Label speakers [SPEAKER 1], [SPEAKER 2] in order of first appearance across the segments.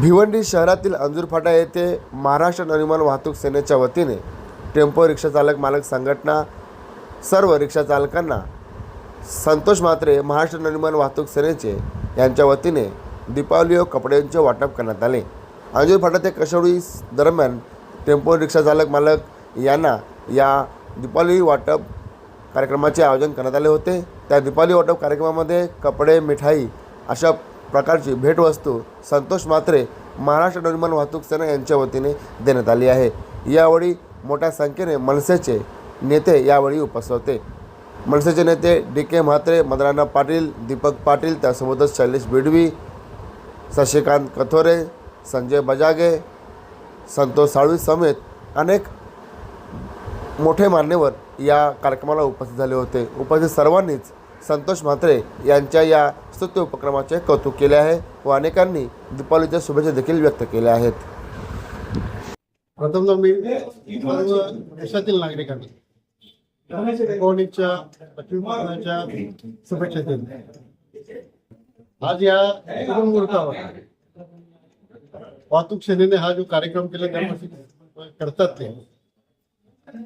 [SPEAKER 1] भिवंडी शहरातील अंजूर फाटा येथे महाराष्ट्र नवनिर्माण वाहतूक सेनेच्या वतीने टेम्पो रिक्षाचालक मालक संघटना सर्व रिक्षाचालकांना संतोष म्हात्रे महाराष्ट्र नवनिर्माण वाहतूक सेनेचे यांच्या वतीने दीपावली व कपड्यांचे वाटप करण्यात आले. अंजूर फाटा ते कशोळी दरम्यान टेम्पो रिक्षाचालक मालक यांना या दीपावली वाटप कार्यक्रमाचे आयोजन करण्यात आले होते. त्या दीपावली वाटप कार्यक्रमामध्ये कपडे मिठाई अशा प्रकारची भेटवस्तू संतोष मात्रे महाराष्ट्र नवनिर्माण वाहतूक सेना यांच्या वतीने देण्यात आली आहे. यावेळी मोठ्या संख्येने मनसेचे नेते यावेळी उपस्थित होते. मनसेचे नेते डी के म्हात्रे मदराना पाटील दीपक पाटील त्यासोबतच शैलेश बिडवी शशिकांत कथोरे संजय बजागे संतोष साळवी समेत अनेक मोठे मान्यवर या कार्यक्रमाला उपस्थित झाले होते. उपस्थित सर्वांनीच संतोष म्हात्रे यांच्या या स्तुत्य उपक्रमाचे कौतुक केले आहे व अनेकांनी दीपावलीच्या शुभेच्छा देखील व्यक्त केल्या आहेत.
[SPEAKER 2] प्रथम मी देशातील नागरिकांना कोणीच्या लक्ष्मीपूजनाच्या शुभेच्छा देईल आज या मुहूर्तावर वाहतूक सेनेने हा जो कार्यक्रम केला त्यापासून करतात ते.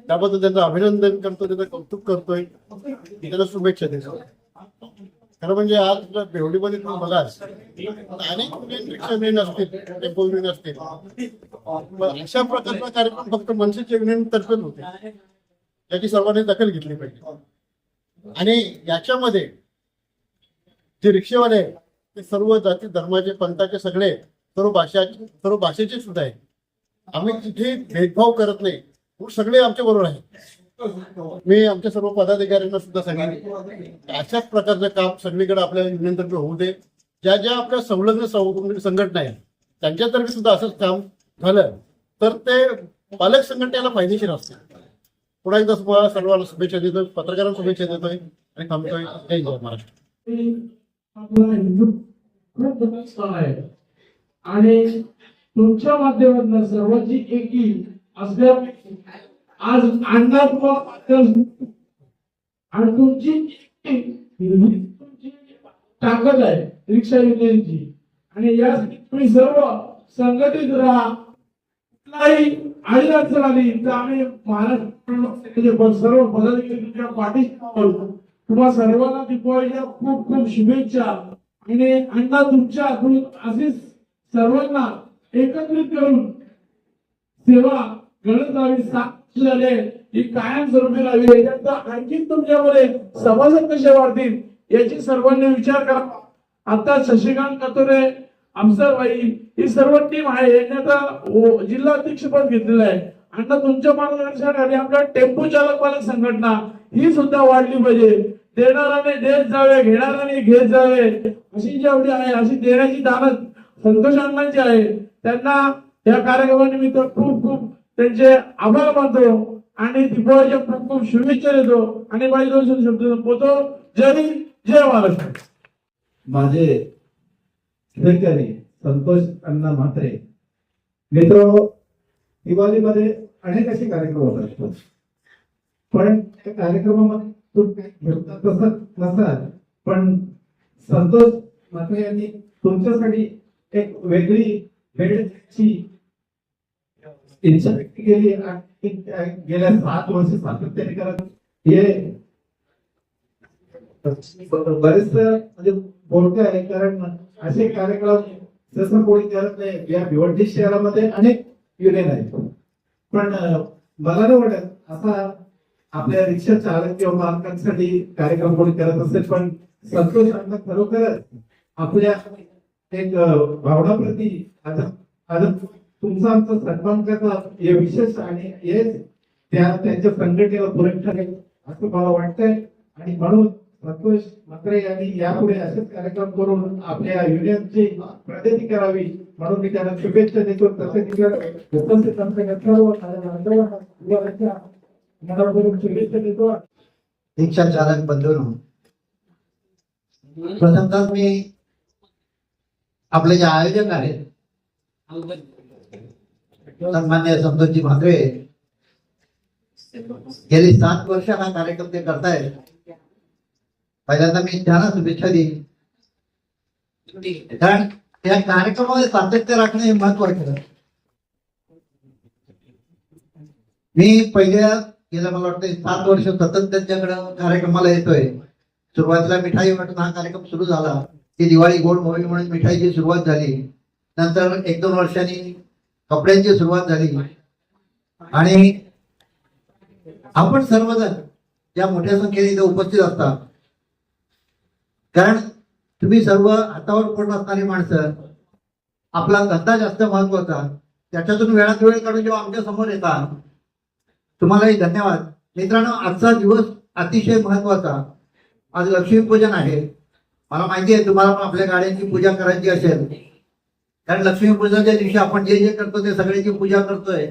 [SPEAKER 2] त्याबद्दल त्यांचं अभिनंदन करतो त्याचं कौतुक करतोय. त्याला शुभेच्छा देतो खरं म्हणजे आज जर बेवडीमध्ये तुम्ही बघाल अनेक मुलींपेक्षा मेन असतील टेम्पो युनियन असतील अशा प्रकारचा कार्यक्रम फक्त मनसेचे युनियन तर्फे होते. त्याची सर्वांनी दखल घेतली पाहिजे. आणि याच्यामध्ये जे रिक्षेवाले ते सर्व जाती धर्माचे पंथाचे सगळे सर्व भाषा सर्व भाषेचे सुद्धा आहेत. आम्ही तिथे भेदभाव करत नाही. सगळे आमच्या बरोबर आहेत. मी आमच्या सर्व पदाधिकाऱ्यांना सुद्धा सांगितलं अशाच प्रकारचं काम सगळीकडे आपल्या युनियनतर्फे होऊ दे. ज्या ज्या आपल्या संलग्न संघटना आहेत त्यांच्यातर्फे सुद्धा असंच काम झालं तर ते पालक संघटनेला फायदेशीर असते पुन्हा एकदा तुम्हाला सर्वांना शुभेच्छा देतोय पत्रकारांना शुभेच्छा देतोय आणि थांबतोय. जय
[SPEAKER 3] हिंद महाराष्ट्र. आणि तुमच्या माध्यमातून सर्वांची एकी असल्या आज अण्णा आणि तुमची तुमची ताकद आहे रिक्षा युनियनची आणि या तुम्ही सर्व संघटित राहा. कुठलाही आई अडचण आली तर आम्ही महाराष्ट्र सर्व पदाधिकारी तुमच्या पाठीशी तुम्हा सर्वांना दिपावलीच्या खूप खूप शुभेच्छा. आणि अण्णा तुमच्या हातून सर्वांना एकत्रित करून सेवा घडत साक्ष झाले ही कायम स्वरूपी राहावी याच्यात आणखी तुमच्यामध्ये सभासद कसे वाढतील याची सर्वांनी विचार करा. आता शशिकांत कतोरे अफसरबाई ही सर्व टीम आहे. यांनी आता जिल्हा अध्यक्ष पद घेतलेलं आहे. आणि तुमच्या मार्गदर्शनाखाली आपल्या टेम्पो चालक पालक संघटना ही सुद्धा वाढली पाहिजे. देणाराने देत जावे घेणाराने घेत जावे. अशी जेवढी आहे अशी देण्याची दानच संतोष अण्णांची आहे. त्यांना या कार्यक्रमानिमित्त खूप खूप त्यांचे आभार मानतो आणि दीपावलीच्या खूप खूप शुभेच्छा देतो. आणि माझी दोन शब्द संपवतो जय जय महाराष्ट्र.
[SPEAKER 4] माझे सहकारी संतोष अण्णा म्हात्रे. मित्र दिवाळीमध्ये अनेक असे कार्यक्रम होत असतात. पण त्या कार्यक्रमामध्ये तसं नसतात. पण संतोष म्हात्रे यांनी तुमच्यासाठी एक वेगळी भेटची त्यांच्या व्यक्ती गेली आणि गेल्या सात वर्ष सातत्याने करत हे बरेच म्हणजे बोलते आहे कारण असे कार्यक्रम जसं कोणी करत नाही या भिवंडी शहरामध्ये अनेक युनियन आहेत. पण मला नाही वाटत असा आपल्या रिक्षा चालक किंवा मालकांसाठी कार्यक्रम कोणी करत असेल पण संतोष अण्णा खरोखर आपल्या एक भावनाप्रती आज आज तुमचा आमचा सन्मान करणं हे विशेष आणि हे त्या त्यांच्या संघटनेला पुरण ठरेल असं मला वाटतंय. आणि म्हणून संतोष मत्रे यांनी यापुढे असेच कार्यक्रम करून आपल्या युनियनची प्रगती करावी म्हणून मी त्यांना शुभेच्छा देतो. तसेच उपस्थित सर्व शुभेच्छा देतो.
[SPEAKER 5] रिक्षा चालक बंधूंनो प्रथमतः मी आपले जे आयोजक आहेत सन्मान्य संतोषजी म्हात्रे गेली सात वर्ष हा कार्यक्रम ते करतायत. पहिल्यांदा मी त्यांना शुभेच्छा देईन. कारण या कार्यक्रमामध्ये सातत्य राखणे हे महत्वाचं मी पहिल्या गेल्या मला वाटतं सात वर्ष सतत त्यांच्याकडे कार्यक्रमाला येतोय. सुरुवातीला मिठाई वाटून हा कार्यक्रम सुरू झाला. ती दिवाळी गोड मोहीम म्हणून मिठाईची सुरुवात झाली. नंतर एक दोन वर्षांनी कपड्यांची सुरुवात झाली. आणि आपण सर्वजण ज्या मोठ्या संख्येने इथे उपस्थित असतात. कारण तुम्ही सर्व हातावर पोट असणारी माणसं आपला धंदा जास्त महत्त्वाचा त्याच्यातून वेळात वेळ काढून जेव्हा आमच्यासमोर येतात तुम्हालाही धन्यवाद. मित्रांनो आजचा दिवस अतिशय महत्त्वाचा. आज लक्ष्मीपूजन आहे. मला माहिती आहे तुम्हाला पण आपल्या गाड्यांची पूजा करायची असेल. कारण लक्ष्मीपूजनाच्या दिवशी आपण जे जे करतो ते सगळ्याची पूजा करतोय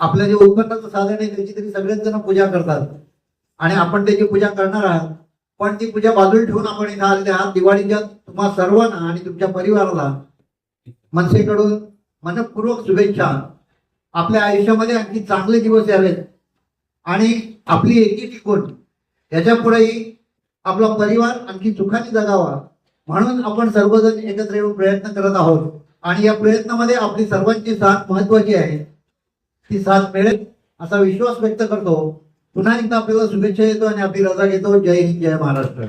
[SPEAKER 5] आपलं जे उत्पन्नाचं साधन आहे त्याची तरी सगळेच जण पूजा करतात. आणि आपण त्याची पूजा करणार आहात पण ती पूजा बाजूला ठेवून आपण इथं आलेले आहात दिवाळीच्या तुम्हा सर्वांना आणि तुमच्या परिवाराला मनसेकडून मनपूर्वक शुभेच्छा. आपल्या आयुष्यामध्ये आणखी चांगले दिवस यावेत. आणि आपली एकी टिकून याच्या पुढेही आपला परिवार आणखी सुखाने जगावा. म्हणून आपण सर्वजण एकत्र येऊन प्रयत्न करत आहोत. आणि या प्रयत्नामध्ये आपली सर्वांची साथ महत्वाची आहे. ती साथ मिळेल असा विश्वास व्यक्त करतो. पुन्हा एकदा आपल्याला शुभेच्छा येतो आणि आपली रजा घेतो. जय हिंद जय महाराष्ट्र.